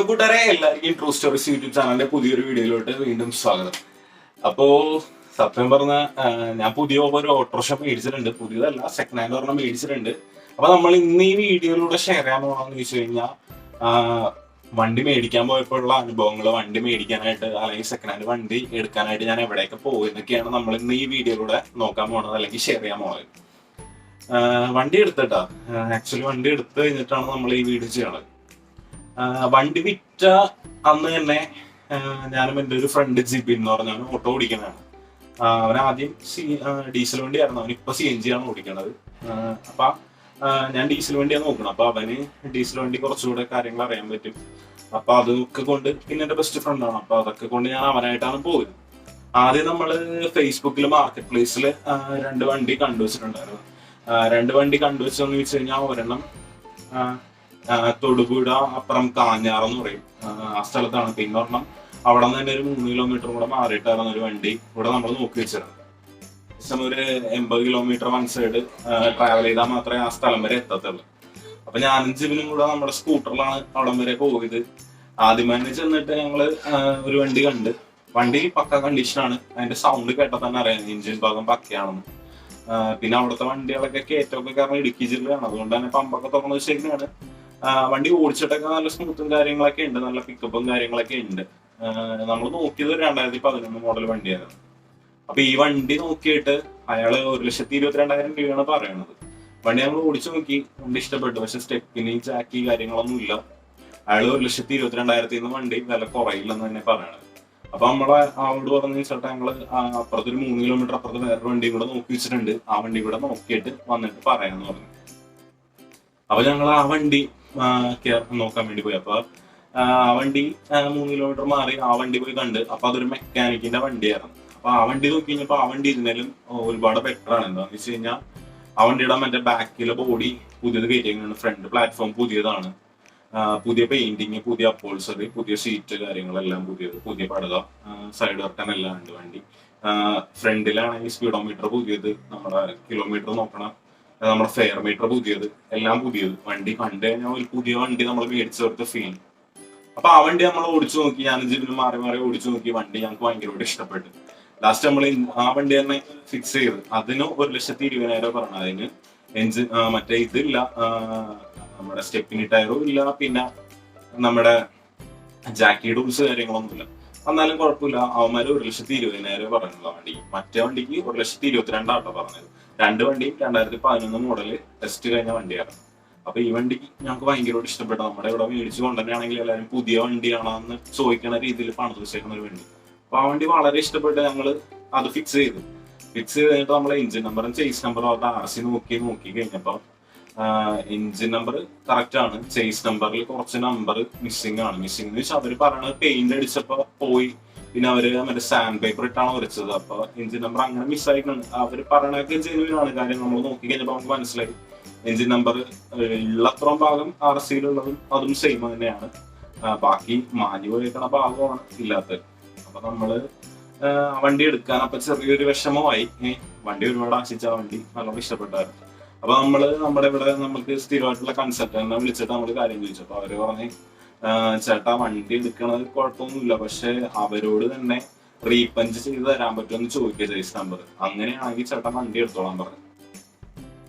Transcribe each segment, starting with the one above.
Hello കൂട്ടാരെ എല്ലാവർക്കും true stories YouTube ചാനലിന്റെ പുതിയൊരു വീഡിയോയിലോട്ട് വീണ്ടും സ്വാഗതം. അപ്പോ സത്യം പറഞ്ഞ ഞാൻ പുതിയ ഒരു ഓട്ടോറിക്ഷ മേടിച്ചിട്ടുണ്ട്. പുതിയതല്ല സെക്കൻഡ് ഹാൻഡ് ഒരെണ്ണം മേടിച്ചിട്ടുണ്ട്. അപ്പൊ നമ്മൾ ഇന്ന് ഈ വീഡിയോയിലൂടെ ഷെയർ ചെയ്യാൻ പോകണമെന്ന് ചോദിച്ചു കഴിഞ്ഞാൽ വണ്ടി മേടിക്കാൻ പോയപ്പോഴുള്ള അനുഭവങ്ങൾ വണ്ടി മേടിക്കാനായിട്ട് അല്ലെങ്കിൽ സെക്കൻഡ് ഹാൻഡ് വണ്ടി എടുക്കാനായിട്ട് ഞാൻ എവിടെയൊക്കെ പോയെന്നൊക്കെയാണ് നമ്മൾ ഇന്ന് ഈ വീഡിയോയിലൂടെ നോക്കാൻ പോകുന്നത് അല്ലെങ്കിൽ ഷെയർ ചെയ്യാൻ പോകുന്നത് വണ്ടി എടുത്തിട്ടാ ആക്ച്വലി വണ്ടി എടുത്ത് കഴിഞ്ഞിട്ടാണ് നമ്മൾ ഈ വീഡിയോ ചെയ്യണത്. വണ്ടി വിറ്റ അന്ന് തന്നെ ഞാനും എന്റെ ഒരു ഫ്രണ്ട് ജിബിൻ എന്ന് പറഞ്ഞാണ് ഓട്ടോ ഓടിക്കുന്നതാണ്. അവൻ ആദ്യം സി ഡീസൽ വണ്ടിയായിരുന്നു. അവൻ ഇപ്പൊ സി എൻ ജി ആണ് ഓടിക്കണത്. അപ്പൊ ഞാൻ ഡീസൽ വണ്ടിയാണ് നോക്കണം അപ്പൊ അവന് ഡീസൽ വണ്ടി കുറച്ചുകൂടെ കാര്യങ്ങൾ അറിയാൻ പറ്റും. അപ്പൊ അതൊക്കെ കൊണ്ട് പിന്നെ എന്റെ ബെസ്റ്റ് ഫ്രണ്ടാണ് അപ്പൊ അതൊക്കെ കൊണ്ട് ഞാൻ അവനായിട്ടാണ് പോകുന്നത് ആദ്യം നമ്മൾ ഫേസ്ബുക്കിൽ മാർക്കറ്റ് പ്ലേസിൽ രണ്ട് വണ്ടി കണ്ടുവച്ചിട്ടുണ്ടായിരുന്നു. രണ്ട് വണ്ടി കണ്ടുവച്ചെന്ന് വെച്ച് കഴിഞ്ഞാൽ ഒരെണ്ണം തൊടുപുഴ അപ്പുറം കാഞ്ഞാറെന്ന് പറയും. ആ സ്ഥലത്താണ്. പിന്നെ ഒരെണ്ണം അവിടെ നിന്ന് തന്നെ ഒരു മൂന്ന് കിലോമീറ്റർ കൂടെ മാറിയിട്ടായിരുന്നു ഒരു വണ്ടി ഇവിടെ നമ്മൾ നോക്കി വെച്ചിരുന്നത്. ഏകദേശം ഒരു എൺപത് കിലോമീറ്റർ വൺ സൈഡ് ട്രാവൽ ചെയ്താൽ മാത്രമേ ആ സ്ഥലം വരെ എത്തത്തുള്ളൂ. അപ്പൊ ഞാനും ജിബിനും കൂടെ നമ്മുടെ സ്കൂട്ടറിലാണ് അവിടം വരെ പോയത്. ആദ്യം തന്നെ ചെന്നിട്ട് ഞങ്ങൾ ഒരു വണ്ടി കണ്ട്. വണ്ടി പക്ക കണ്ടീഷനാണ് അതിന്റെ സൗണ്ട് കേട്ടാൽ തന്നെ അറിയാം. എഞ്ചിൻ ഭാഗം പക്കയാണെന്ന്. പിന്നെ അവിടുത്തെ വണ്ടികളൊക്കെ കയറ്റമൊക്കെ കാരണം ഇടുക്കി ജില്ലയാണ്. അതുകൊണ്ട് തന്നെ പമ്പൊക്കെ തുറന്നു വെച്ചേക്കാണ് വണ്ടി ഓടിച്ചിട്ടൊക്കെ നല്ല സ്മൂത്തും കാര്യങ്ങളൊക്കെ ഉണ്ട്. നല്ല പിക്കപ്പും കാര്യങ്ങളൊക്കെ ഉണ്ട്. നമ്മൾ നോക്കിയത് രണ്ടായിരത്തി പതിനൊന്ന് മോഡൽ വണ്ടിയായിരുന്നു. അപ്പൊ ഈ വണ്ടി നോക്കിയിട്ട് അയാൾ ഒരു ലക്ഷത്തി ഇരുപത്തിരണ്ടായിരം രൂപയാണ് പറയണത്. വണ്ടി നമ്മൾ ഓടിച്ചു നോക്കി വണ്ടി ഇഷ്ടപ്പെട്ടു. പക്ഷെ സ്റ്റെപ്പിന് ചാക്കി കാര്യങ്ങളൊന്നും ഇല്ല. അയാൾ ഒരു ലക്ഷത്തി ഇരുപത്തിരണ്ടായിരത്തി നിന്ന് വണ്ടി വില കുറയില്ലെന്ന് തന്നെ പറയണത്. അപ്പൊ നമ്മളെ ആളോട് പറഞ്ഞു ചേട്ടാ ഞങ്ങൾ അപ്പുറത്തൊരു മൂന്ന് കിലോമീറ്റർ അപ്പുറത്ത് വേറെ വണ്ടി കൂടെ നോക്കി വെച്ചിട്ടുണ്ട്. ആ വണ്ടി കൂടെ നോക്കിയിട്ട് വന്നിട്ട് പറയാന്ന് പറഞ്ഞു. അപ്പൊ ഞങ്ങൾ ആ വണ്ടി നോക്കാൻ വേണ്ടി പോയി. അപ്പൊ ആ വണ്ടി മൂന്ന് കിലോമീറ്റർ മാറി ആ വണ്ടി പോയി കണ്ട്. അപ്പൊ അതൊരു മെക്കാനിക്കിന്റെ വണ്ടിയായിരുന്നു. അപ്പൊ ആ വണ്ടി നോക്കി കഴിഞ്ഞപ്പോ ആ വണ്ടി ഇരുന്നാലും ഒരുപാട് ബെറ്റർ ആണ്. എന്താന്ന് വെച്ച് കഴിഞ്ഞാൽ ആ വണ്ടിയുടെ മറ്റേ ബാക്കിലെ ബോഡി പുതിയത് കയറ്റിയാണ് ഫ്രണ്ട് പ്ലാറ്റ്ഫോം പുതിയതാണ്. പുതിയ പെയിന്റിങ് പുതിയ അപ്പോൾസറി പുതിയ സീറ്റ് കാര്യങ്ങളെല്ലാം പുതിയത് പുതിയ പടുക സൈഡ് വർക്കാൻ എല്ലാം ഉണ്ട് വണ്ടി. ഫ്രണ്ടിലാണെങ്കിൽ സ്പീഡോമീറ്റർ പുതിയത്. നമ്മുടെ കിലോമീറ്റർ നോക്കണം. നമ്മുടെ ഫെയർ മീറ്റർ പുതിയത് എല്ലാം പുതിയത്. വണ്ടി കണ്ടു കഴിഞ്ഞാൽ ഒരു പുതിയ വണ്ടി നമ്മൾ മേടിച്ചു കൊടുത്ത ഫീൽ അപ്പൊ ആ വണ്ടി നമ്മൾ ഓടിച്ചു നോക്കി ഞാൻ ജിബിന് മാറി മാറി ഓടിച്ചു നോക്കി വണ്ടി ഞങ്ങൾക്ക് ഭയങ്കരമായിട്ട് ഇഷ്ടപ്പെട്ടു. ലാസ്റ്റ് നമ്മൾ ആ വണ്ടി തന്നെ ഫിക്സ് ചെയ്ത്. അതിന് ഒരു ലക്ഷത്തി ഇരുപതിനായിരം പറഞ്ഞു. അതിന് എഞ്ചിൻ മറ്റേ ഇതില്ല നമ്മുടെ സ്റ്റെപ്പിനി ടയറും ഇല്ല പിന്നെ നമ്മുടെ ജാക്കി ഡൂൾസ് കാര്യങ്ങളൊന്നുമില്ല എന്നാലും കുഴപ്പമില്ല. അവന്മാര് ഒരു ലക്ഷത്തി ഇരുപതിനായിരം പറഞ്ഞുള്ള വണ്ടി. മറ്റേ വണ്ടിക്ക് ഒരു ലക്ഷത്തി ഇരുപത്തിരണ്ടാട്ടോ പറഞ്ഞത്. രണ്ട് വണ്ടി രണ്ടായിരത്തി പതിനൊന്ന് മോഡൽ ടെസ്റ്റ് കഴിഞ്ഞ വണ്ടിയാണ്. അപ്പൊ ഈ വണ്ടി ഞങ്ങൾക്ക് ഭയങ്കരമായിട്ട് ഇഷ്ടപ്പെട്ടു. നമ്മുടെ ഇവിടെ മേടിച്ചു കൊണ്ടുതന്നെയാണെങ്കിൽ എല്ലാവരും പുതിയ വണ്ടിയാണെന്ന് ചോദിക്കുന്ന രീതിയിൽ പണിത് വെച്ചേക്കുന്ന ഒരു വണ്ടി. അപ്പൊ ആ വണ്ടി വളരെ ഇഷ്ടപ്പെട്ട് ഞങ്ങൾ അത് ഫിക്സ് ചെയ്തു. ഫിക്സ് ചെയ്ത് കഴിഞ്ഞിട്ട് നമ്മളെ എഞ്ചിൻ നമ്പറും ചേസ് നമ്പറും അവരുടെ ആർ സി നോക്കി നോക്കി കഴിഞ്ഞപ്പോ എഞ്ചിൻ നമ്പർ കറക്റ്റ് ആണ്. ചേസ് നമ്പറിൽ കുറച്ച് നമ്പർ മിസ്സിംഗ് ആണ്. മിസ്സിംഗ് എന്ന് വെച്ചാൽ അവർ പറയണത് പെയിന്റ് അടിച്ചപ്പോ പോയി. പിന്നെ അവർ മറ്റേ സാൻഡ് പേപ്പർ ഇട്ടാണ് വരച്ചത് അപ്പൊ എഞ്ചിൻ നമ്പർ അങ്ങനെ മിസ്സായിട്ടുണ്ട് അവർ പറയണൊക്കെ ജെനുവിനാണ് കാര്യം നമ്മൾ നോക്കി കഴിഞ്ഞപ്പോ നമുക്ക് മനസ്സിലായി. എഞ്ചിൻ നമ്പർ ഉള്ളത്രയും ഭാഗം ആർ സിയിലുള്ളതും അതും സെയിം തന്നെയാണ്. ബാക്കി മാഞ്ഞു പോയേക്കണ ഭാഗമാണ് ഇല്ലാത്തത്. അപ്പൊ നമ്മൾ വണ്ടി എടുക്കാൻ അപ്പൊ ചെറിയൊരു വിഷമമായി. വണ്ടി ഒരുപാട് ആശിച്ച വണ്ടി നല്ലോണം ഇഷ്ടപ്പെട്ടായിരുന്നു. അപ്പൊ നമ്മൾ നമ്മുടെ ഇവിടെ നമുക്ക് സ്ഥിരമായിട്ടുള്ള കൺസൾട്ടന്റിനെ വിളിച്ചിട്ട് നമ്മൾ കാര്യം ചോദിച്ചു. അപ്പൊ അവർ പറഞ്ഞ് "ആ, ചേട്ടാ വണ്ടി എടുക്കണത് കുഴപ്പമൊന്നുമില്ല. പക്ഷെ അവരോട് തന്നെ റീപഞ്ച് ചെയ്ത് തരാൻ പറ്റുമെന്ന് ചോദിക്കുക ജയിസ് നമ്പർ അങ്ങനെയാണെങ്കിൽ ചേട്ടാ വണ്ടി എടുത്തോളാൻ പറഞ്ഞു.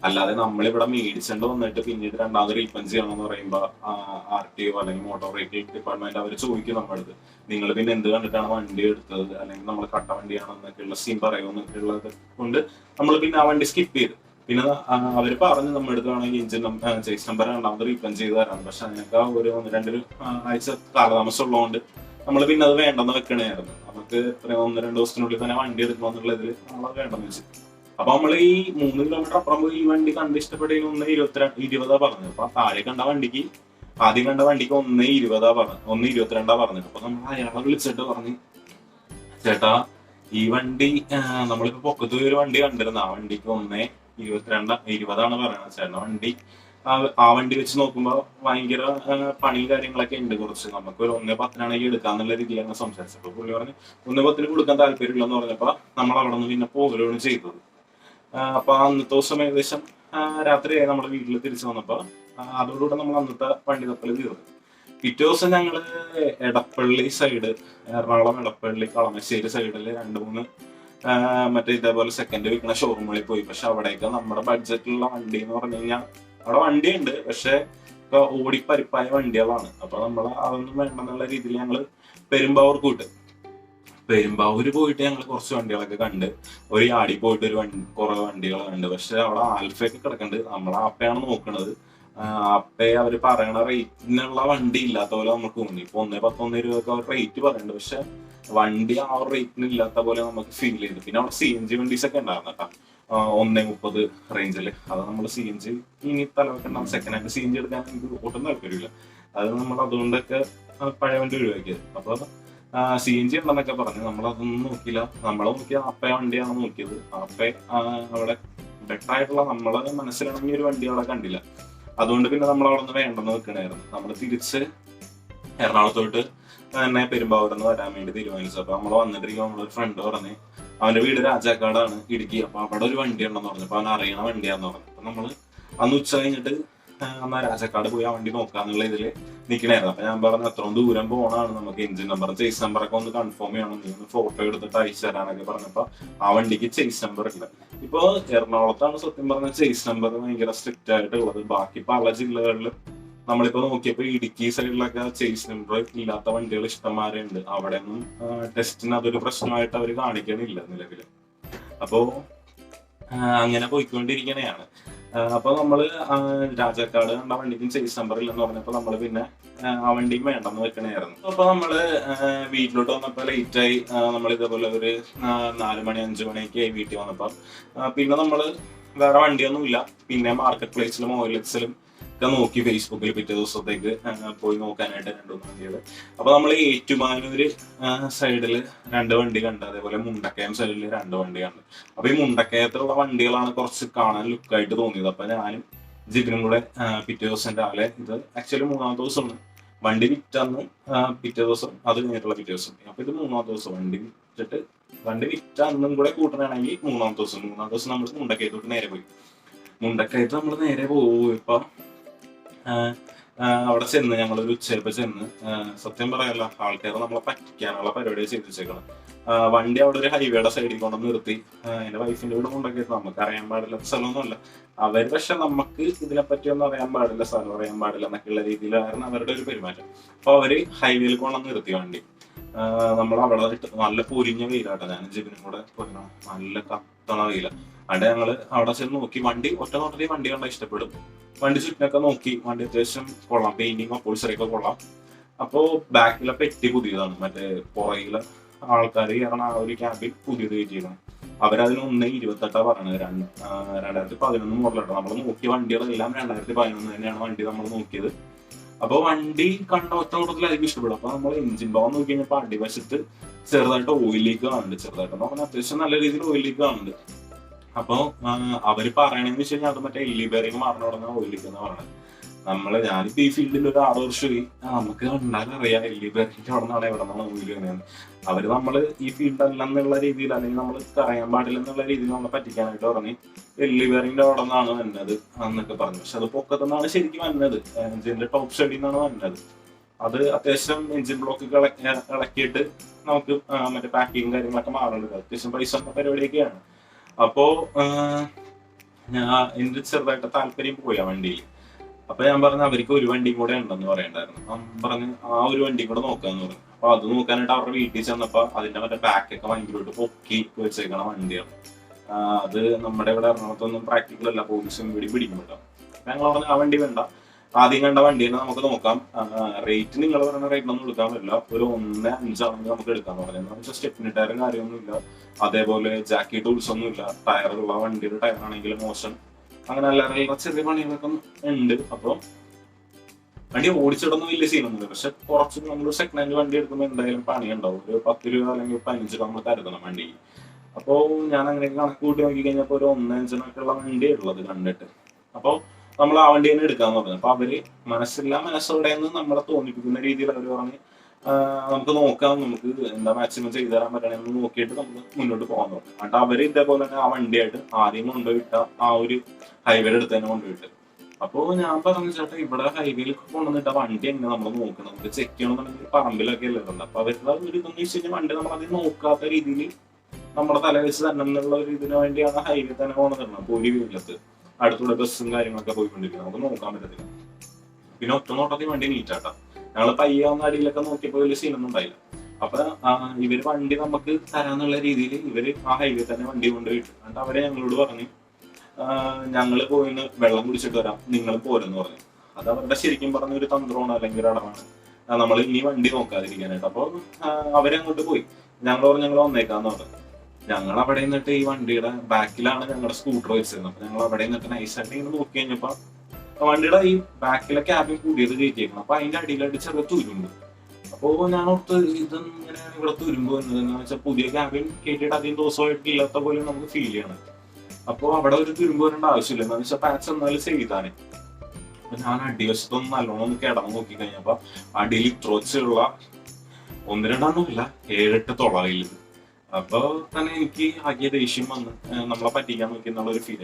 അല്ലാതെ നമ്മളിവിടെ മേടിച്ചിട്ട് വന്നിട്ട് പിന്നീട് രണ്ടാമത് റീപഞ്ച് ചെയ്യണമെന്ന് പറയുമ്പോ ആർ ടി ഒ അല്ലെങ്കിൽ മോട്ടോർ വെഹിക്കിൾ ഡിപ്പാർട്ട്മെന്റ് അവർ ചോദിക്കും നമ്മുടെ അടുത്ത് നിങ്ങൾ പിന്നെ എന്ത് കണ്ടിട്ടാണ് വണ്ടി എടുത്തത്? അല്ലെങ്കിൽ നമ്മൾ കട്ട വണ്ടിയാണെന്നൊക്കെയുള്ള സീൻ പറയുമെന്നൊക്കെ ഉള്ളത് കൊണ്ട് നമ്മൾ പിന്നെ ആ വണ്ടി സ്കിപ്പ് ചെയ്തു. പിന്നെ അവർ പറഞ്ഞു നമ്മൾ എടുക്കുകയാണെങ്കിൽ എഞ്ചിൻ ചേസ് നമ്പർ രണ്ടാമത് റീപഞ്ച് ചെയ്ത് തരാം പക്ഷെ അതിനൊക്കെ ഒരു ഒന്ന് രണ്ട് ആ, ആഴ്ച കാലതാമസം ഉള്ളതുകൊണ്ട് നമ്മൾ പിന്നെ അത് വേണ്ടെന്ന് വെക്കണായിരുന്നു. നമുക്ക് ഇത്രയും ഒന്ന് രണ്ട് ദിവസത്തിനുള്ളിൽ തന്നെ വണ്ടി എടുക്കണമെന്നുള്ള ഇതിൽ നമ്മൾ വേണ്ടെന്ന് വെച്ചു. അപ്പൊ നമ്മൾ ഈ മൂന്ന് കിലോമീറ്റർ അപ്പുറം പോയി ഈ വണ്ടി കണ്ട് ഇഷ്ടപ്പെട്ടതിന് ഒന്ന് ഇരുപത്തിരണ്ട് ഇരുപതാ പറഞ്ഞത്. അപ്പൊ താഴെ കണ്ട വണ്ടിക്ക് ആദ്യം കണ്ട വണ്ടിക്ക് ഒന്ന് ഇരുപതാ പറഞ്ഞു ഒന്ന് ഇരുപത്തിരണ്ടാ പറഞ്ഞത്. അപ്പൊ നമ്മൾ അയാളെ വിളിച്ചിട്ട് പറഞ്ഞു ചേട്ടാ ഈ വണ്ടി ആ, നമ്മളിപ്പോ പൊക്കത്ത് പോയി ഒരു വണ്ടി കണ്ടിരുന്നു. ആ വണ്ടിക്ക് ഒന്നേ ഇരുപത്തിരണ്ട് ഇരുപതാണ് പറയുന്നത് ചേട്ടൻ വണ്ടി. ആ- വണ്ടി വെച്ച് നോക്കുമ്പോൾ ഭയങ്കര പണിയും കാര്യങ്ങളൊക്കെ ഉണ്ട് കുറച്ച്. നമുക്ക് ഒരു ഒന്നേ പത്തിനാണെങ്കിൽ എടുക്കാന്നുള്ള രീതിയിലാണ് സംസാരിച്ചത്. പുള്ളി പറഞ്ഞു ഒന്നേ പത്തിന് കൊടുക്കാൻ താല്പര്യമില്ലെന്ന് പറഞ്ഞപ്പോ നമ്മൾ അവിടെ നിന്ന് പിന്നെ പോകലാണ് ചെയ്തത്. അപ്പൊ അന്നത്തെ ദിവസം ഏകദേശം രാത്രിയായി നമ്മുടെ വീട്ടിൽ തിരിച്ചു വന്നപ്പോ ആ, അതോടുകൂടെ നമ്മൾ അന്നത്തെ വണ്ടി തപ്പൽ തീർന്നു. പിറ്റേ ദിവസം ഞങ്ങൾ എടപ്പള്ളി സൈഡ് എറണാകുളം എടപ്പള്ളി കളമശ്ശേരി സൈഡിൽ രണ്ട് മൂന്ന് മറ്റേ ഇതേപോലെ സെക്കൻഡ് വിൽക്കുന്ന ഷോറൂമുകളിൽ പോയി. പക്ഷെ അവിടേക്ക് നമ്മുടെ ബഡ്ജറ്റിലുള്ള വണ്ടി എന്ന് പറഞ്ഞു കഴിഞ്ഞാൽ അവിടെ വണ്ടിയുണ്ട്. പക്ഷെ ഓടിപ്പരിപ്പായ വണ്ടികളാണ്. അപ്പൊ നമ്മൾ അതൊന്നും വേണ്ടെന്നുള്ള രീതിയിൽ ഞങ്ങൾ പെരുമ്പാവൂർ കൂട്ട്. പെരുമ്പാവൂര് പോയിട്ട് ഞങ്ങൾ കുറച്ച് വണ്ടികളൊക്കെ കണ്ട്. ഒരു യാടി പോയിട്ട് ഒരു വണ്ടി കുറെ വണ്ടികൾ കണ്ട്. പക്ഷെ അവിടെ ആൽഫയൊക്കെ കിടക്കുന്നുണ്ട് നമ്മൾ ആപ്പയാണ് നോക്കുന്നത് അപ്പേ അവർ പറയണ റേറ്റിനുള്ള വണ്ടി ഇല്ലാത്ത പോലെ നമുക്ക് തോന്നി. ഇപ്പൊ ഒന്നേ പത്തൊന്നേ രൂപ റേറ്റ് പറയുന്നുണ്ട് പക്ഷെ വണ്ടി ആ ഒരു റേറ്റിന് ഇല്ലാത്ത പോലെ നമുക്ക് ഫീൽ ചെയ്തു. പിന്നെ അവിടെ സി എൻ ജി വണ്ടീസ് ഒക്കെ ഉണ്ടായിരുന്നു കേട്ടോ. ഒന്നേ മുപ്പത് റേഞ്ചിൽ അത് നമ്മൾ സി എൻ ജി ഇനി തലവെക്കണം second hand C N G എടുക്കാൻ എനിക്ക് ഒട്ടും താല്പര്യമില്ല. അത് നമ്മൾ അതുകൊണ്ടൊക്കെ പഴയ വണ്ടി ഒഴിവാക്കിയത് അപ്പൊ സി എൻ ജി ഉണ്ടെന്നൊക്കെ പറഞ്ഞു. നമ്മളതൊന്നും നോക്കിയില്ല. നമ്മളെ നോക്കിയ അപ്പ വണ്ടിയാണ് നോക്കിയത്. അപ്പ അവിടെ ബെറ്റർ ആയിട്ടുള്ള നമ്മളെ മനസ്സിലാണെങ്കിൽ ഒരു വണ്ടി അവിടെ കണ്ടില്ല. അതുകൊണ്ട് പിന്നെ നമ്മൾ അവിടെ നിന്ന് വേണ്ടെന്ന് വെക്കണായിരുന്നു. നമ്മൾ തിരിച്ച് എറണാകുളത്തോട്ട് തന്നെ പെരുമ്പാവൂർന്ന് വരാൻ വേണ്ടി തീരുമാനിച്ചു. അപ്പൊ നമ്മൾ വന്നിട്ടിരിക്കും നമ്മളൊരു ഫ്രണ്ട് പറഞ്ഞു അവന്റെ വീട് രാജാക്കാടാണ് ഇടുക്കി. അപ്പൊ അവിടെ ഒരു വണ്ടി ഉണ്ടെന്ന് പറഞ്ഞു. അപ്പൊ അവൻ അറിയണ വണ്ടിയാന്ന് പറഞ്ഞു. അപ്പൊ നമ്മൾ അന്ന് ഉച്ച കഴിഞ്ഞിട്ട് അന്ന് രാജാക്കാട് പോയി ആ വണ്ടി നോക്കാന്നുള്ള ഇതിൽ നിക്കണായിരുന്നു. അപ്പൊ ഞാൻ പറഞ്ഞു അത്രയും ദൂരം പോണാണ് നമുക്ക് എഞ്ചിൻ നമ്പർ ചേസ് നമ്പർ ഒക്കെ ഒന്ന് കൺഫേം ചെയ്യണം. നീ ഒന്ന് ഫോട്ടോ എടുത്തിട്ട് അയച്ചു തരാനൊക്കെ പറഞ്ഞപ്പോ ആ വണ്ടിക്ക് ചേസ് നമ്പർ ഇല്ല. ഇപ്പൊ എറണാകുളത്താണ് സത്യം പറഞ്ഞ ചേസ് നമ്പർ ഭയങ്കര സ്ട്രിക്റ്റ് ആയിട്ടുള്ളത്. ബാക്കി പല ജില്ലകളിലും നമ്മളിപ്പോ നോക്കിയപ്പോ ഇടുക്കി സൈഡിലൊക്കെ ചേസ് നമ്പർ ഇല്ലാത്ത വണ്ടികൾ ഇഷ്ടംമാരെ ഉണ്ട് അവിടെ ഒന്നും ടെസ്റ്റിന് അതൊരു പ്രശ്നമായിട്ട് അവർ കാണിക്കണില്ല നിലവിൽ അപ്പോ അങ്ങനെ പോയിക്കൊണ്ടിരിക്കണയാണ്. അപ്പൊ നമ്മൾ രാജാക്കാട് കണ്ട വണ്ടിക്കും ചേസ് നമ്പർ ഇല്ലെന്ന് പറഞ്ഞപ്പോ നമ്മൾ പിന്നെ ആ, വണ്ടിയും വേണ്ടെന്ന് വെക്കണായിരുന്നു. അപ്പൊ നമ്മൾ വീട്ടിലോട്ട് വന്നപ്പോ ലേറ്റ് ആയി നമ്മൾ ഇതേപോലെ ഒരു നാല് മണി അഞ്ചു മണിയൊക്കെ ആയി വീട്ടിൽ വന്നപ്പോ. പിന്നെ നമ്മൾ വേറെ വണ്ടിയൊന്നുമില്ല. പിന്നെ മാർക്കറ്റ് പ്ലേസിലും ഓയിലക്സിലും ഒക്കെ നോക്കി ഫേസ്ബുക്കിൽ പിറ്റേ ദിവസത്തേക്ക് പോയി നോക്കാനായിട്ട് രണ്ടു വണ്ടികൾ അപ്പൊ നമ്മൾ ഏറ്റുമാനൂര് സൈഡിൽ രണ്ട് വണ്ടി കണ്ട് അതേപോലെ മുണ്ടക്കയം സൈഡിൽ രണ്ട് വണ്ടി കണ്ട്. അപ്പൊ ഈ മുണ്ടക്കയത്തിലുള്ള വണ്ടികളാണ് കുറച്ച് കാണാൻ ലുക്കായിട്ട് തോന്നിയത്. അപ്പൊ ഞാനും ജിബിനും കൂടെ പിറ്റേ ദിവസം രാവിലെ ഇത് ആക്ച്വലി മൂന്നാമത്തെ ദിവസമാണ്. വണ്ടി വിറ്റന്ന് പിറ്റേ ദിവസം അത് കഴിഞ്ഞിട്ടുള്ള പിറ്റേ ദിവസം. അപ്പൊ ഇത് മൂന്നാമത്തെ ദിവസം വണ്ടി വിറ്റിട്ട് വണ്ടി വിറ്റ അന്നും കൂടെ കൂട്ടണമെങ്കിൽ മൂന്നാമത്തെ ദിവസം. മൂന്നാമത്തെ ദിവസം നമ്മൾ മുണ്ടക്കയത്തോട്ട് നേരെ പോയി. മുണ്ടക്കയത്ത് നമ്മൾ നേരെ ആ, ആ, അവിടെ ചെന്ന് ഞങ്ങളൊരു ഉച്ചയപ്പ് ചെന്ന് സത്യം പറയല്ല ആൾക്കാരെ നമ്മളെ പറ്റിക്കാനുള്ള പരിപാടി ചെയ്ത് വണ്ടി അവിടെ ഒരു ഹൈവേയുടെ സൈഡിൽ കൊണ്ട് നിർത്തി. എന്റെ വൈഫിന്റെ വീട് കൊണ്ടൊക്കെ നമുക്ക് അറിയാൻ പാടില്ലാത്ത സ്ഥലമൊന്നുമല്ല. അവർ പക്ഷെ നമുക്ക് ഇതിനെപ്പറ്റി ഒന്നും അറിയാൻ പാടില്ല സ്ഥലം അറിയാൻ പാടില്ല എന്നൊക്കെയുള്ള രീതിയിലായിരുന്നു അവരുടെ ഒരു പെരുമാറ്റം. അപ്പൊ അവർ ഹൈവേയിൽ കൊണ്ടു നിർത്തി വണ്ടി. നമ്മൾ അവിടെ നല്ല പൊരിഞ്ഞ വെയിലാട്ടോ. ഞാൻ ജിബിനും കൂടെ പോയിരുന്നു. നല്ല കത്തണ വെയില. അവിടെ ഞങ്ങൾ അവിടെ ചെന്ന് നോക്കി. വണ്ടി ഒറ്റ നോട്ടത്തിൽ വണ്ടി കണ്ടാൽ ഇഷ്ടപ്പെടും. വണ്ടി ചുറ്റിനൊക്കെ നോക്കി. വണ്ടി അത്യാവശ്യം കൊള്ളാം. പെയിന്റിങ് അപ്പോൾസറി കൊള്ളാം. അപ്പോ ബാക്കിലെ പെറ്റി പുതിയതാണ്. മറ്റേ പുറകിലെ ആൾക്കാർ ഇറങ്ങുന്ന ആ ഒരു ക്യാബിൽ പുതിയത് കയറ്റിയിരുന്നു അവരതിന് ഒന്ന് ഇരുപത്തെട്ടാ പറയണത് രണ്ട് രണ്ടായിരത്തി പതിനൊന്ന് മുതലോട്ടോ. നമ്മൾ നോക്കിയ വണ്ടികളെല്ലാം രണ്ടായിരത്തി പതിനൊന്ന് തന്നെയാണ് വണ്ടി നമ്മൾ നോക്കിയത്. അപ്പൊ വണ്ടി കണ്ട ഒറ്റ നോട്ടത്തിലായിരിക്കും ഇഷ്ടപ്പെടും. അപ്പൊ നമ്മൾ എഞ്ചിൻ ഭാഗം നോക്കി കഴിഞ്ഞപ്പോ അടിവശത്ത് ചെറുതായിട്ട് ഓയിൽ ലീക്ക് കാണുന്നുണ്ട്. ചെറുതായിട്ട് നമ്മൾ അത്യാവശ്യം നല്ല രീതിയിൽ ഓയിൽ ലീക്ക് കാണുന്നുണ്ട്. അപ്പൊ അവർ പറയണെന്ന് വെച്ച് കഴിഞ്ഞാൽ അത് മറ്റേ ബെയറിംഗ് മാറണ തുടങ്ങാൻ ഓയിൽ പറഞ്ഞത് നമ്മൾ ഞാനിപ്പോ ഈ ഫീൽഡിൽ ഒരു ആറ് വർഷമായി നമുക്ക് ഉണ്ടാകാൻ അറിയാം ലിബറിന്റെ നിന്നാണ് എവിടെ നിന്നാണ് ഓയിൽ അവർ നമ്മൾ ഈ ഫീൽഡ് അല്ല എന്നുള്ള രീതിയിൽ അല്ലെങ്കിൽ നമ്മൾ കറിയാൻ പാടില്ല എന്നുള്ള രീതിയിൽ നമ്മളെ പറ്റിക്കാനായിട്ട് പറഞ്ഞ് ലിബറിന്റെ നിന്നാണ് വന്നത് എന്നൊക്കെ പറഞ്ഞു. പക്ഷെ അത് പൊക്കത്തുനിന്നാണ് ശരിക്കും വന്നത്. എഞ്ചിന്റെ ടോപ്പ് സൈഡിൽ നിന്നാണ് വന്നത്. അത് അത്യാവശ്യം എഞ്ചിൻ ബ്ലോക്ക് ഇളക്കിയിട്ട് നമുക്ക് മറ്റേ പാക്കിങ് കാര്യങ്ങളൊക്കെ മാറുന്നുണ്ട് അത്യാവശ്യം പൈസ പരിപാടിയൊക്കെയാണ്. അപ്പോ ഞാൻ എന്റെ ചെറുതായിട്ട് താല്പര്യം പോയി ആ വണ്ടിയിൽ അപ്പൊ ഞാൻ പറഞ്ഞു അവർക്ക് ഒരു വണ്ടി കൂടെ ഉണ്ടെന്ന് പറയണ്ടായിരുന്നു. പറഞ്ഞു ആ ഒരു വണ്ടി കൂടെ നോക്കാന്ന് പറഞ്ഞു. അപ്പൊ അത് നോക്കാനായിട്ട് അവരുടെ വീട്ടിൽ ചെന്നപ്പോ അതിന്റെ മറ്റേ ബാക്കൊക്കെ ഭയങ്കരമായിട്ട് പൊക്കി വെച്ചേക്കണ വണ്ടിയാണ്. അത് നമ്മുടെ ഇവിടെ എറണാകുളത്തൊന്നും പ്രാക്ടിക്കൽ അല്ല പോലീസും കൂടി പിടിക്കും കേട്ടോ അപ്പൊ ഞങ്ങൾ പറഞ്ഞു ആ വണ്ടി വേണ്ട. ആദ്യം കണ്ട വണ്ടി തന്നെ നമുക്ക് നോക്കാം. റേറ്റ് നിങ്ങൾ പറയുന്ന റേറ്റിനൊന്നും എടുക്കാൻ പറ്റില്ല. ഒരു ഒന്ന് അഞ്ചാണെങ്കിൽ നമുക്ക് എടുക്കാൻ പറഞ്ഞത് നമുക്ക് സ്റ്റെപ്പിന് ടയറും കാര്യമൊന്നുമില്ല. അതേപോലെ ജാക്കി ടൂൾസ് ഒന്നും ഇല്ല ടയറുള്ള വണ്ടിയുടെ ടയർ ആണെങ്കിൽ മോശം. അങ്ങനെ അല്ലാതെ ചെറിയ പണികളൊക്കെ ഉണ്ട്. അപ്പൊ വണ്ടി ഓടിച്ചിടൊന്നും വലിയ സീനൊന്നുമില്ല പക്ഷെ കുറച്ച് നമ്മൾ സെക്കൻഡ് ഹാൻഡ് വണ്ടി എടുക്കുമ്പോൾ എന്തായാലും പണി ഉണ്ടാവും ഒരു പത്ത് രൂപ അല്ലെങ്കിൽ പതിനഞ്ച് രൂപ നമ്മൾ കരുതണം വണ്ടി. അപ്പോൾ ഞാൻ അങ്ങനെ കണക്ക് കൂട്ടി നോക്കി കഴിഞ്ഞപ്പോ ഒരു ഒന്നഞ്ചിനൊക്കെ ഉള്ള വണ്ടിയാണ് ഉള്ളത് കണ്ടിട്ട്. അപ്പോ നമ്മൾ ആ വണ്ടി തന്നെ എടുക്കാന്ന് പറഞ്ഞു അപ്പൊ അവർ മനസ്സില്ല മനസ്സോടെ എന്ന് നമ്മളെ തോന്നിപ്പിക്കുന്ന രീതിയിൽ അവർ പറഞ്ഞ് നമുക്ക് നോക്കാം നമുക്ക് എന്താ മാക്സിമം ചെയ്തു തരാൻ നോക്കിയിട്ട് നമ്മൾ മുന്നോട്ട് പോകാൻ തുടങ്ങും. എന്നിട്ട് അവർ ഇതേപോലെ തന്നെ ആ വണ്ടിയായിട്ട് ആദ്യം കൊണ്ടുപോയിട്ട ആ ഒരു ഹൈവേയുടെ അടുത്ത് തന്നെ കൊണ്ടുപോയിട്ട് അപ്പോ ഞാൻ പറഞ്ഞു ചേട്ടാ ഇവിടെ ഹൈവേയിൽ കൊണ്ടുവന്നിട്ട് വണ്ടി എങ്ങനെ നമ്മൾ നോക്കണം? നമുക്ക് ചെക്ക് ചെയ്യണമെന്നുണ്ടെങ്കിൽ പറമ്പിലൊക്കെ അല്ലേ ഉണ്ട് അപ്പൊ അവരുടെ ഒരു ഇതെന്ന് വെച്ച് കഴിഞ്ഞാൽ വണ്ടി നമ്മൾ അതിൽ നോക്കാത്ത രീതിയിൽ നമ്മുടെ തല വെച്ച് തന്നെ എന്നുള്ള ഒരു ഇതിനു വേണ്ടിയാണ് ഹൈവേ തന്നെ കൊണ്ടുവന്നിരുന്നത്. ഒരു വീട്ടിലത്ത് അടുത്തൂടെ ബസ്സും കാര്യങ്ങളൊക്കെ പോയിക്കൊണ്ടിരിക്കുന്നത് നമുക്ക് നോക്കാൻ പറ്റത്തില്ല. പിന്നെ ഒറ്റ നോട്ടത്തിൽ വണ്ടി നീറ്റാട്ടാ. ഞങ്ങൾ പയ്യാവുന്ന അടിയിലൊക്കെ നോക്കിയപ്പോ വലിയ സീനൊന്നും ഉണ്ടായില്ല. അപ്പൊ ഇവർ വണ്ടി നമുക്ക് തരാന്നുള്ള രീതിയിൽ ഇവർ ആ ഹൈവേ തന്നെ വണ്ടി കൊണ്ടുപോയിട്ട് എന്നിട്ട് അവരെ ഞങ്ങളോട് പറഞ്ഞു ഞങ്ങൾ പോയിന്ന് വെള്ളം കുടിച്ചിട്ട് വരാം നിങ്ങൾ പോരെന്ന് പറഞ്ഞു. അത് അവരുടെ ശരിക്കും പറഞ്ഞ ഒരു തന്ത്രമാണ് അല്ലെങ്കിൽ ഒരു അടവാണ്? നമ്മൾ ഇനി വണ്ടി നോക്കാതിരിക്കാനായിട്ട്. അപ്പൊ അവരങ്ങോട്ട് പോയി. ഞങ്ങൾ പറഞ്ഞു ഞങ്ങൾ വന്നേക്കാന്ന് പറഞ്ഞു. ഞങ്ങൾ അവിടെ നിന്നിട്ട് ഈ വണ്ടിയുടെ ബാക്കിലാണ് ഞങ്ങളുടെ സ്കൂട്ടർ വെച്ചിരുന്നത്. അപ്പൊ ഞങ്ങൾ അവിടെ നിന്നിട്ട് നൈസായിട്ട് ഇങ്ങനെ നോക്കി കഴിഞ്ഞപ്പോ വണ്ടിയുടെ ഈ ബാക്കിലെ ക്യാബിൻ കൂടിയത് കയറ്റിയേക്കണം അപ്പൊ അതിന്റെ അടിയിലായിട്ട് ചെറിയ തുരുമ്പ്. അപ്പോ ഞാൻ ഓർത്ത് ഇതെങ്ങനെയാണ് ഇവിടെ തുരുമ്പ് വന്നത് എന്ന് വെച്ചാൽ പുതിയ ക്യാബിൻ കയറ്റിയിട്ട് അധികം ദിവസമായിട്ട് ഇല്ലാത്ത പോലെ നമുക്ക് ഫീൽ ചെയ്യണം. അപ്പൊ അവിടെ ഒരു തുരുമ്പ് വരേണ്ട ആവശ്യമില്ല. എന്ന് വെച്ചാൽ പാച്ച് എന്നാലും ചെയ്താനെ അപ്പൊ ഞാൻ അടിവശത്തൊന്ന് നല്ലോണം കിടന്ന് നോക്കി കഴിഞ്ഞപ്പോ അടിയിൽ ഇത്രോച്ചുള്ള ഒന്ന് രണ്ടെണ്ണമില്ല ഏഴെട്ട് തുളയിൽ അപ്പൊ തന്നെ എനിക്ക് ആകിയ ദേഷ്യം വന്ന് നമ്മളെ പറ്റിക്കാൻ നോക്കി എന്നുള്ള ഒരു ഫീൽ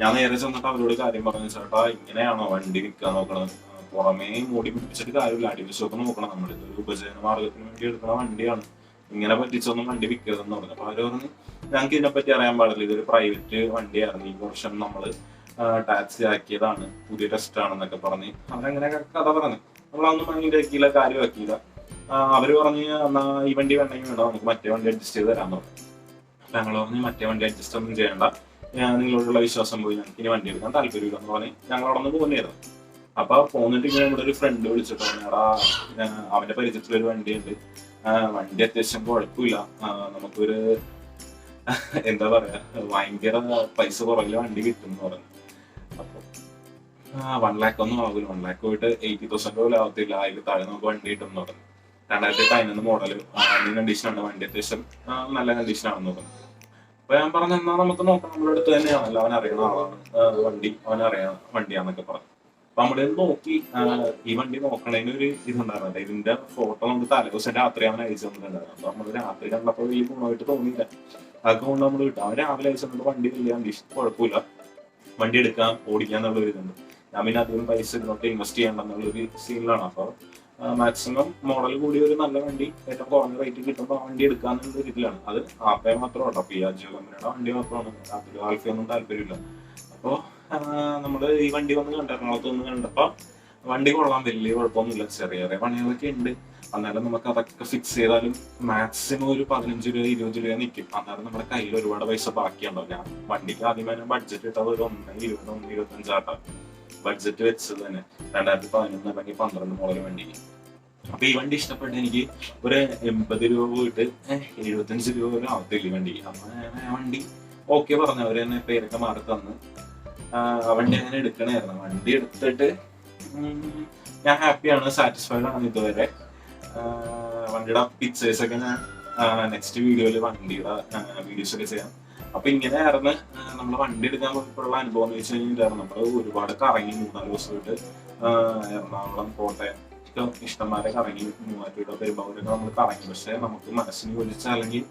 ഞാൻ നേരെ ചെന്നിട്ട് അവരോട് കാര്യം പറഞ്ഞു ചേട്ടാ ഇങ്ങനെയാണോ വണ്ടി വിൽക്കാൻ നോക്കണത്? പുറമേ മൂടി പിടിച്ചിട്ട് കാര്യമില്ല. അടിവശമൊക്കെ നോക്കണം. നമ്മൾ ഇതൊരു ഉപജീവന മാർഗത്തിന് വേണ്ടി എടുക്കുന്ന വണ്ടിയാണ്. ഇങ്ങനെ പറ്റിച്ചൊന്നും വണ്ടി വിൽക്കരുതെന്ന് പറഞ്ഞു. അപ്പൊ അവർ പറഞ്ഞു ഞങ്ങൾക്ക് ഇതിനെപ്പറ്റി അറിയാൻ പാടില്ല. ഇതൊരു പ്രൈവറ്റ് വണ്ടിയായിരുന്നു. ഈ വർഷം നമ്മൾ ടാക്സി ആക്കിയതാണ്. പുതിയ ടെസ്റ്റ് ആണെന്നൊക്കെ പറഞ്ഞ്. അവരങ്ങനെ കഥ പറഞ്ഞു. നമ്മളൊന്നും മൈൻഡ് ആക്കിയില്ല. കാര്യമാക്കിയില്ല അവർ പറഞ്ഞ് എന്നാ ഈ വണ്ടി വേണമെങ്കിൽ വേണ്ട നമുക്ക് മറ്റേ വണ്ടി അഡ്ജസ്റ്റ് ചെയ്ത് തരാൻ പറഞ്ഞു. ഞങ്ങൾ പറഞ്ഞ് മറ്റേ വണ്ടി അഡ്ജസ്റ്റ് ഒന്നും ചെയ്യണ്ട. നിങ്ങളോടുള്ള വിശ്വാസം പോയി ഞങ്ങൾക്ക് ഇനി വണ്ടി എടുക്കാൻ താല്പര്യമില്ല എന്ന് പറഞ്ഞ് ഞങ്ങൾ അവിടെ നിന്ന് പോകുന്നതായിരുന്നു അപ്പൊ പോന്നിട്ട് ഇങ്ങനെ ഇവിടെ ഒരു ഫ്രണ്ട് വിളിച്ചിട്ട് പറഞ്ഞു എടാ ഞാൻ അവന്റെ പരിചയത്തിലൊരു വണ്ടിയുണ്ട്. വണ്ടി അത്യാവശ്യം കുഴപ്പമില്ല. നമുക്കൊരു എന്താ പറയാ ഭയങ്കര പൈസ കുറവില്ല വണ്ടി കിട്ടും എന്ന് പറഞ്ഞു. അപ്പൊ വൺ ലാക്ക് ഒന്നും ആവില്ല വൺ ലാക്ക് പോയിട്ട് എയ്റ്റി തൗസൻഡ് പോലും ആവത്തില്ല. അതിൽ താഴെ നമുക്ക് വണ്ടി കിട്ടും എന്ന് പറഞ്ഞു. രണ്ടായിരത്തി പതിനൊന്ന് മോഡൽ കണ്ടീഷനാണ് വണ്ടി. അത്യാവശ്യം നല്ല കണ്ടീഷനാണ് നോക്കുന്നത് അപ്പൊ ഞാൻ പറഞ്ഞു എന്നാ നമുക്ക് നോക്കാം. നമ്മുടെ അടുത്ത് തന്നെയാണല്ലോ അവൻ അറിയുന്ന ആളാണ്. വണ്ടി അവൻ അറിയാം വണ്ടിയാന്നൊക്കെ പറഞ്ഞു. അപ്പൊ നമ്മുടെ നോക്കി ഈ വണ്ടി നോക്കണതിന് ഒരു ഇതുണ്ടായിരുന്നു ഇതിന്റെ ഫോട്ടോ നമുക്ക് തലേദിവസം രാത്രി അവൻ അയച്ചു തന്നിട്ടുണ്ടായിരുന്നു. അപ്പൊ നമ്മൾ രാത്രി കണ്ടപ്പോ വലിയ ഗുണമായിട്ട് തോന്നിയില്ല. അതൊക്കെ കൊണ്ട് നമ്മൾ കിട്ടും അവൻ രാവിലെ അയച്ചു തന്നിട്ട് വണ്ടി വലിയ കണ്ടീഷൻ കുഴപ്പമില്ല. വണ്ടി എടുക്കാം ഓടിക്കാം എന്നുള്ള ഒരു ഇതുണ്ട്. ഞാൻ പിന്നെ അധികം പൈസ ഇതിനോട്ട് ഇൻവെസ്റ്റ് ചെയ്യണ്ടെന്നുള്ള ഒരു സീനിലാണ് അപ്പൊ മാക്സിമം മോഡൽ കൂടി ഒരു നല്ല വണ്ടി ഏറ്റവും കുറഞ്ഞ റേറ്റ് കിട്ടുമ്പോൾ ആ വണ്ടി എടുക്കാന്നുള്ള ഇതിലാണ് അത് ആപ്പയെ മാത്രം കേട്ടോ പിയാജോ കമ്പനിയുടെ വണ്ടി മാത്രമാണ്. അതിൽ ആൽഫയൊന്നും താല്പര്യമില്ല. അപ്പോൾ നമ്മൾ ഈ വണ്ടി വന്ന് കണ്ട എറണാകുളത്ത് വന്ന് കണ്ടപ്പോൾ വണ്ടി കൊള്ളാൻ വലിയ കുഴപ്പമൊന്നുമില്ല. ചെറിയ ചെറിയ പണികളൊക്കെ ഉണ്ട്. അന്നേരം നമുക്ക് അതൊക്കെ ഫിക്സ് ചെയ്താലും മാക്സിമം ഒരു പതിനഞ്ച് രൂപ ഇരുപത് രൂപ നിൽക്കും അന്നേരം നമ്മുടെ കയ്യിൽ ഒരുപാട് പൈസ ബാക്കിയുണ്ടാവും. ഞാൻ വണ്ടിക്ക് ആദ്യമേ ബഡ്ജറ്റ് ഇട്ടത് ഒരു ഒന്ന് ഇരുപത് ഒന്ന് ഇരുപത്തഞ്ചാട്ടാണ് ബഡ്ജറ്റ് വെച്ചത് തന്നെ. രണ്ടായിരത്തി പതിനൊന്ന് അല്ലെങ്കിൽ പന്ത്രണ്ട് മോഡൽ വണ്ടിക്ക് അപ്പൊ ഈ വണ്ടി ഇഷ്ടപ്പെട്ട് എനിക്ക് ഒരു എൺപത് രൂപ പോയിട്ട് എഴുപത്തഞ്ച് രൂപ പോലും ആവത്തില്ല വണ്ടി. അപ്പൊ ഞാൻ വണ്ടി ഓക്കെ പറഞ്ഞു. അവർ തന്നെ പേരൊക്കെ മാറി തന്ന്. ആ വണ്ടി അങ്ങനെ എടുക്കണായിരുന്നു. വണ്ടി എടുത്തിട്ട് ഞാൻ ഹാപ്പിയാണ് സാറ്റിസ്ഫൈഡ് ആണ് ഇതുവരെ. വണ്ടിയുടെ പിക്ചേഴ്സ് ഒക്കെ ഞാൻ നെക്സ്റ്റ് വീഡിയോയിൽ വണ്ടിയുടെ വീഡിയോസ് ഒക്കെ ചെയ്യാം. അപ്പൊ ഇങ്ങനെയായിരുന്നു നമ്മൾ വണ്ടി എടുക്കാൻ പോയപ്പോഴുള്ള അനുഭവം എന്ന് വെച്ച് കഴിഞ്ഞാൽ നമ്മൾ ഒരുപാട് കറങ്ങി മൂന്നാൽ ദിവസമായിട്ട് എറണാകുളം കോട്ടയം ഇഷ്ടംമാരെ കറങ്ങി മൂവാറ്റൂടെ പെരുമ്പാവൂരൊക്കെ നമ്മൾ കറങ്ങി. പക്ഷെ നമുക്ക് മനസ്സിന് യോജിച്ച അല്ലെങ്കിൽ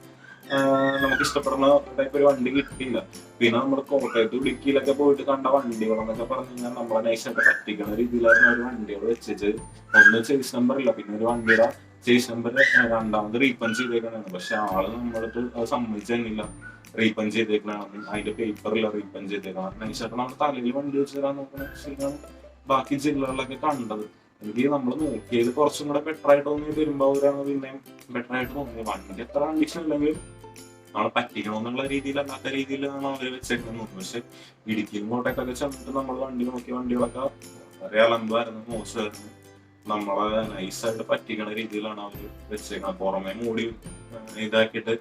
നമുക്ക് ഇഷ്ടപ്പെടുന്ന ടൈപ്പ് ഒരു വണ്ടി കിട്ടിയില്ല. പിന്നെ നമ്മൾ കോട്ടയത്ത് ഇടുക്കിയിലൊക്കെ പോയിട്ട് കണ്ട വണ്ടികളെന്നൊക്കെ പറഞ്ഞു കഴിഞ്ഞാൽ നമ്മളെ നൈസൊക്കെ പറ്റിക്കുന്ന രീതിയിലായിരുന്നു ഒരു വണ്ടികൾ വെച്ചിട്ട് ഒന്ന് ചേസ് നമ്പർ ഇല്ല പിന്നെ ഒരു വണ്ടിയുടെ നമ്പർ രണ്ടാമത് റീഫണ്ട് ചെയ്തേക്കണാണ് പക്ഷെ ആൾ നമ്മളടുത്ത് അത് സമ്മതിച്ചു തന്നില്ല. റീഫണ്ട് അതിന്റെ പേപ്പറില്ല റീഫണ്ട് ചെയ്തേക്കണം. നൈസായിട്ട് നമ്മുടെ തലയിൽ വണ്ടി വെച്ച് തരാൻ നോക്കണ ബാക്കി ജില്ലകളിലൊക്കെ കണ്ടത്. എനിക്ക് നമ്മൾ നോക്കിയത് കുറച്ചും കൂടെ ബെറ്റർ ആയിട്ട് തോന്നി പെരുമ്പാവൂരാണ് പിന്നെയും ബെറ്റർ ആയിട്ട് തോന്നിയത് വണ്ടി എത്ര കണ്ടീഷൻ ഇല്ലെങ്കിലും നമ്മളെ പറ്റിക്കണമെന്നുള്ള രീതിയിൽ അല്ലാത്ത രീതിയിലാണ് അവർ വെച്ചേക്കുന്നത്. പക്ഷെ ഇടുക്കിയും കോട്ടയൊക്കെ ചെന്നിട്ട് നമ്മൾ വണ്ടി നോക്കിയ വണ്ടികളൊക്കെ വളരെ അലമ്പായിരുന്നു മോശമായിരുന്നു. നമ്മളെ നൈസായിട്ട് പറ്റിക്കണ രീതിയിലാണ് അവർ വെച്ചേക്കുന്നത് പുറമെ മൂടി ഇതാക്കിയിട്ട്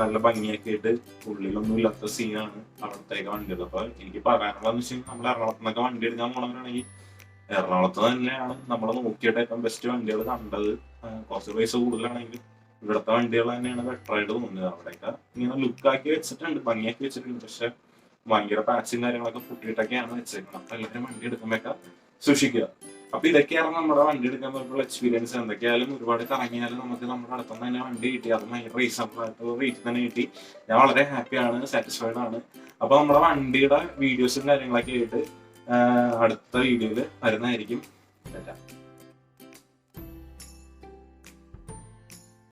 നല്ല ഭംഗിയാക്കിയിട്ട് ഉള്ളിലൊന്നും ഇല്ലാത്ത സീനാണ് അവിടത്തേക്ക് വണ്ടികൾ അപ്പൊ എനിക്ക് പറയാനുള്ളതെന്ന് വെച്ചാൽ നമ്മൾ എറണാകുളത്ത് നിന്നൊക്കെ വണ്ടി എടുക്കാൻ പോണവരാണെങ്കിൽ എറണാകുളത്ത് തന്നെയാണ് നമ്മൾ നോക്കിയിട്ട് ഏറ്റവും ബെസ്റ്റ് വണ്ടികൾ കണ്ടത്. കുറച്ച് പൈസ കൂടുതലാണെങ്കിൽ ഇവിടുത്തെ വണ്ടികൾ തന്നെയാണ് ബെറ്റർ ആയിട്ട് തോന്നുന്നത് അവിടെയൊക്കെ ഇങ്ങനെ ലുക്കാക്കി വെച്ചിട്ടുണ്ട് ഭംഗിയാക്കി വെച്ചിട്ടുണ്ട്. പക്ഷെ ഭയങ്കര പാച്ചും കാര്യങ്ങളൊക്കെ പൊട്ടിയിട്ടൊക്കെയാണ് വെച്ചേക്കുന്നത് അപ്പൊ എല്ലാവരും വണ്ടി എടുക്കുമ്പോഴൊക്കെ സൂക്ഷിക്കുക. അപ്പൊ ഇതൊക്കെയാണ് നമ്മുടെ വണ്ടി എടുക്കാൻ പറ്റുള്ള എക്സ്പീരിയൻസ് എന്തൊക്കെയായാലും ഒരുപാട് കറങ്ങിയാലും നമുക്ക് നമ്മുടെ അടുത്തുനിന്ന് തന്നെ വണ്ടി കിട്ടി. അത് ഭയങ്കര റീസണബിൾ ആയിട്ടുള്ള റേറ്റ് തന്നെ കിട്ടി. ഞാൻ വളരെ ഹാപ്പിയാണ് സാറ്റിസ്ഫൈഡ് ആണ്. അപ്പൊ നമ്മുടെ വണ്ടിയുടെ വീഡിയോസും കാര്യങ്ങളൊക്കെ ആയിട്ട് അടുത്ത വീഡിയോയിൽ വരുന്നതായിരിക്കും.